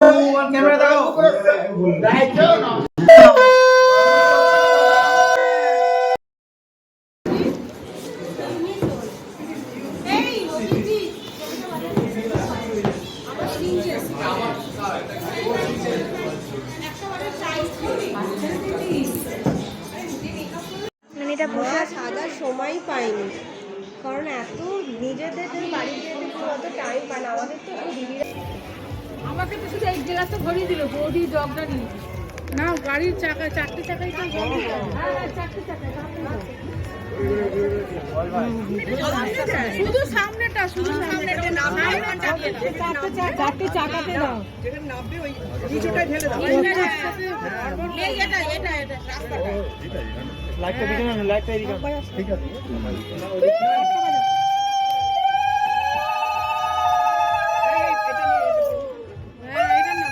Camera মানে এটা মা সাজার সময় পাইনি কারণ এত নিজেদের বাড়িতে অত টাইম পায় না আমাদের তো দিদিরা আমাকে তো শুধু এক গ্লাসটা ভরিয়ে দিল বৌদি জগটা নিয়ে। না গাড়ির চাকা চারটে চাকাই তো চারটে শুধু সামনেটা শুধু সামনেটা চারটে চাকাতে দাও। এই এটা এটা এটা রাস্তাটা। লাইটটা দিকে না লাইটটা এদিকে ঠিক আছে হ্যাঁ এটা না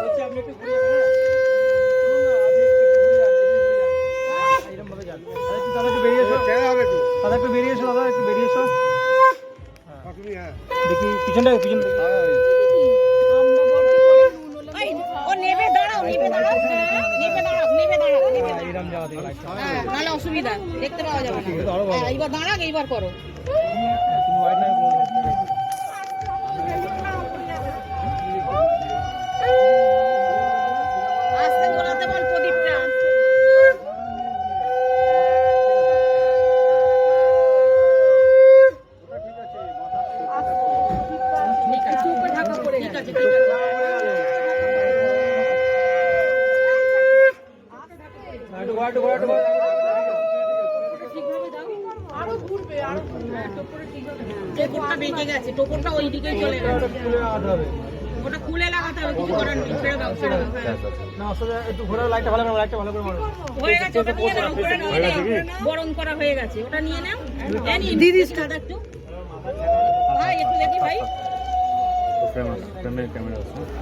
বলছি আপনি একটু ঘুরে যান। এরকম ভাবে যান। আরে একটু দাদা একটু বেরিয়ে এসো। দাদা একটু বেরিয়ে এসো, দাদা একটু বেরিয়ে এসো। দেখি পিছনটা পিছন ও নেবে দাঁড়াও নেবে দাঁড়াও নেবে দাঁড়াও নেবে দাঁড়াও নেবে দাঁড়াও এরম যাওয়া দেখি লাইটটা হ্যাঁ নাহলে অসুবিধা দেখতে পাওয়া যাবে না আরও ভালো। হ্যাঁ, এইবার দাঁড়াক এইবার করো তুমি white light বলো। আস্তে জ্বলাতে বল প্রদীপটা ঠিক আছে ঢাকা পড়ে ঠিক আছে ঠিক আছে আর একটু ঘোরা, একটু ঘোরা, একটু ঘোরা। টোপরটা বেঁকে গেছে টোপরটা ওই দিকেই চলে গেছে। ওটা খুলে লাগাতে হবে। ওটা খুলে লাগাতে হবে কিছু করার নেই ছেড়ে দাও ছেড়ে দাও। হ্যাঁ। না, আসলে একটু ঘোরা, লাইটটা ভালো করে লাইটটা ভালো করে মারো। হয়ে গেছে ওটা নিয়ে নাও উপরে নিয়ে নাও গরম করা হয়ে গেছে ওটা নিয়ে নাও। দিদি দাদা একটু। ভাই একটু দেখি ভাই।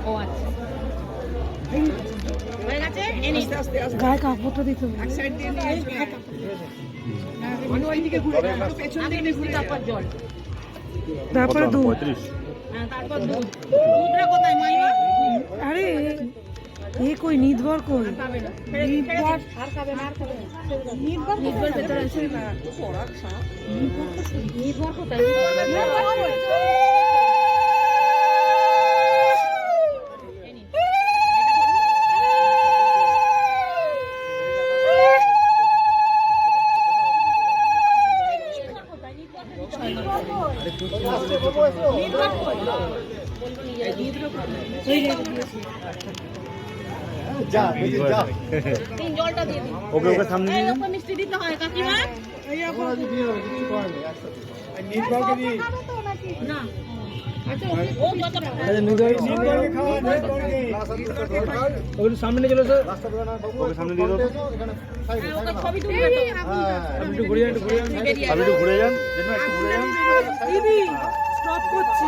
ও আচ্ছা। এনে তারপর জল কোথায় আরে এ কই নিদবর কই নির্ভর নির্ভর নির্ভর নির্ভর ওকে ওকে সামনে মিষ্টি দিতে হয় কাকিমা। না। আচ্ছা আচ্ছা, সামনে চলো সামনে দিয়ে একটু ঘুরে যান একটু ঘুরে যান। ঘুরে যান। স্টপ করছি।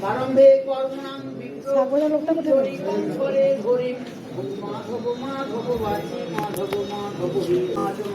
প্রারম্ভে কর্মণাং সাগরের লোকটা কোথায় বিক্রমে ঘরে মাধব মাধব বাজি মাধব মাধব মাধব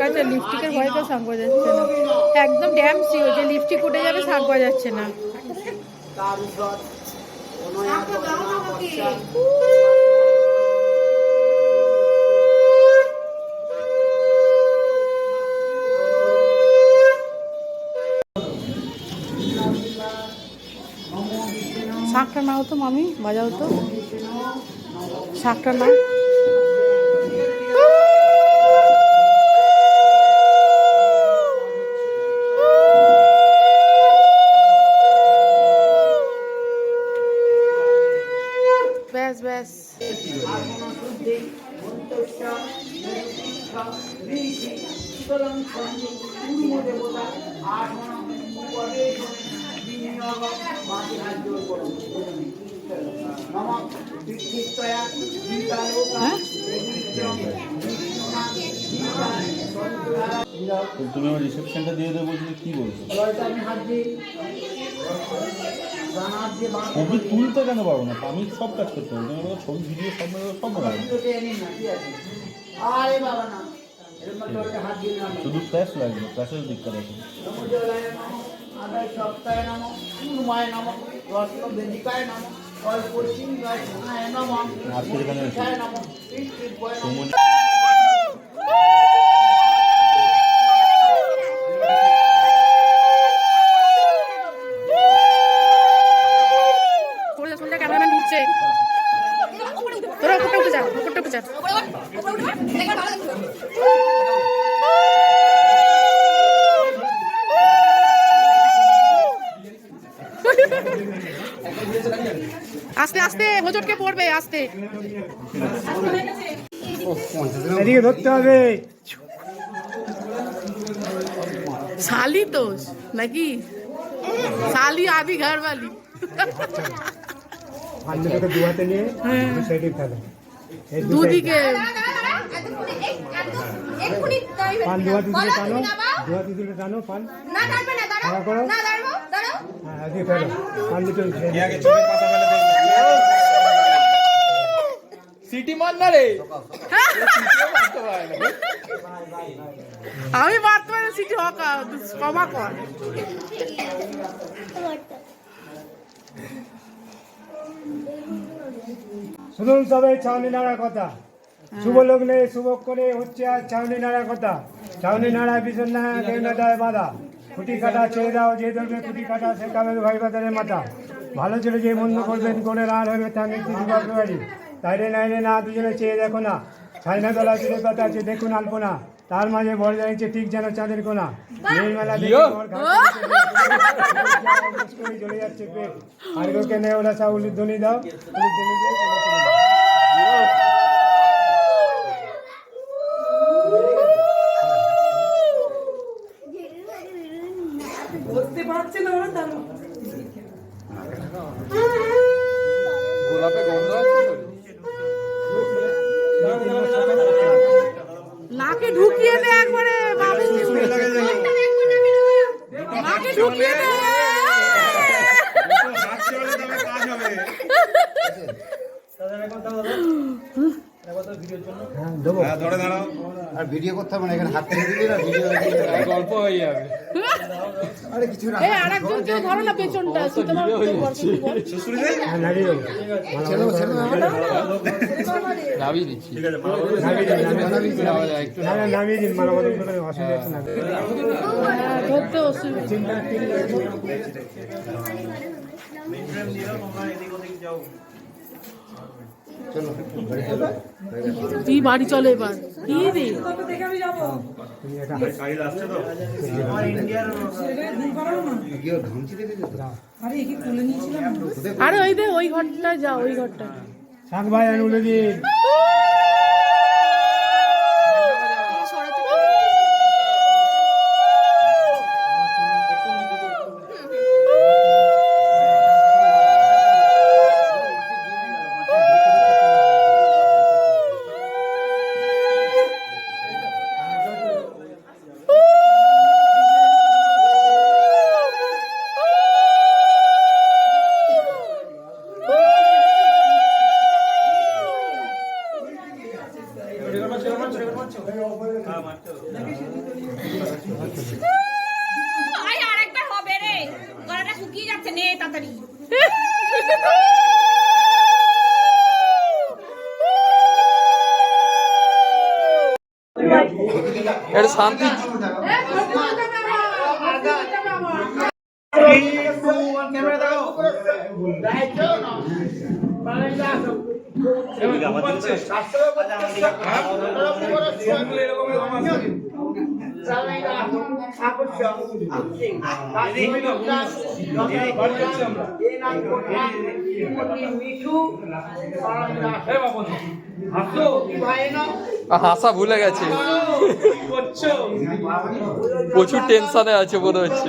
কাছে লিপস্টিকের ভয়ে কেউ শাঁখ বাজাচ্ছে না। একদম ড্যাম সিও যে লিপস্টিক উঠে যাবে শাঁখ বাজাচ্ছে না। তাৰপিছত অনয়া বৰ্তমান শাঁখটা নাও তো মামি, বাজাও তো। শাঁখটা নাও। বিক্ষিপ্তয়া ব্যাস। তুমি আমার রিসেপশনটা দিয়ে দেবো কি বলছো? আমি হাত দিই। ছবি তুলতে কেন পারব না? আমি সব কাজ করতে পারব তুমি আমাকে ছবি ভিডিও সব মেরে সব আরে নাম শুধু ফ্ল্যাশ লাগবে ফ্ল্যাশের দিকটা দেখো সপ্তাহে নম হনুমায় নম বেদিকায় নম কল্পসিংহায় নম নম আস্তে আস্তে হোজটকে পড়বে আস্তে। এদিকে ধরতে হবে। শালি তো নাকি? শালি আদি ঘর বালি আন্নাটাকে দু হাতে নিয়ে সাইডে ফেলো। দু দুদিকে। পান টানো পান। হ্যাঁ ফেলো। দুটো আমি মারতে পারি সিটি হকা ক্ষমা কর। শুনুন সবাই ছাউনি নাড়ার কথা। শুভ লগ্নে শুভ করে হচ্ছে আর ছাউনি নাড়ার কথা। ছাউনি নাড়া বিছন না কেউ না দেয় বাধা? খুঁটি কাটা ছেড়ে দাও যে ধরবে খুঁটি কাটা সে কাবে ভাই বাজারের মাথা। ভালো ছেলে যে মন্দ করবেন করে আর হবে তাকে কিছু বাড়ি পারি। তাইরে নাইরে না দুজনে চেয়ে দেখো না। ছাইনা গলা তুলে কথা আছে দেখুন আলপনা। তার মাঝে ভর জানিয়েছে ঠিক যেন চাঁদের কোনা। মেয়ের মেলা চলে যাচ্ছে পেট আর ওকে ওরা সাউলির ধ্বনি দাও উলুর ধ্বনি দিয়ে চলে চলে যাও। নাকে ঢুকিয়ে দে একবারে বাবু নাকে ঢুকিয়ে দে হ্যাঁ দেবো আর ভিডিও করতে হবে না এখানে হাত থেকে দিলি না ভিডিও গল্প হয়ে যাবে আরে কিছু না এ আরেকজন কেউ ধরো না পেছনটা তোমার হ্যাঁ নাড়িয়ে দেবো ছেলে ছেলে নামিয়ে দিন না না নামিয়ে দিন মালা বদল করে অসুবিধা হচ্ছে না ধরতে অসুবিধা চলো বাড়ি চলো তুই বাড়ি চলে এবার। কি রে? আরে ওই দে ওই ঘরটা যা ওই ঘরটা শাক ভাই আর উলে যাচ্ছে নে তাড়াতাড়ি এটা শান্তি হাসা ভুলে গেছে। প্রচুর টেনশনে আছে মনে হচ্ছে।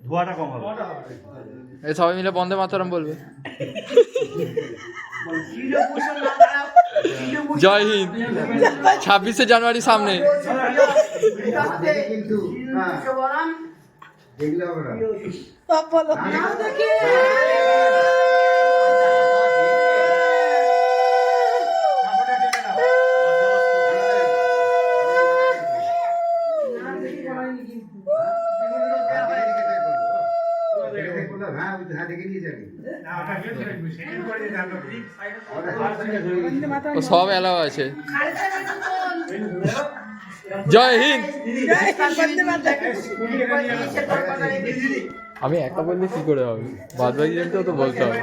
ধোয়াটা কম হবে। এ সবাই মিলে বন্ধে মাতরম বলবে। জয় হিন্দ। ছাব্বিশে জানুয়ারি সামনে। কিন্তু হ্যাঁ দেখলে হবে না হ্যাঁ হ্যাঁ দেখে নিয়েছি আমি না ওটা কেটে রাখবি সেটিং করে দিতে হবে ঠিক ও সব এলাও আছে। জয় হিন্দ। আমি একা বললে কি করে হবে? বাদ বাকি তো বলতে হবে।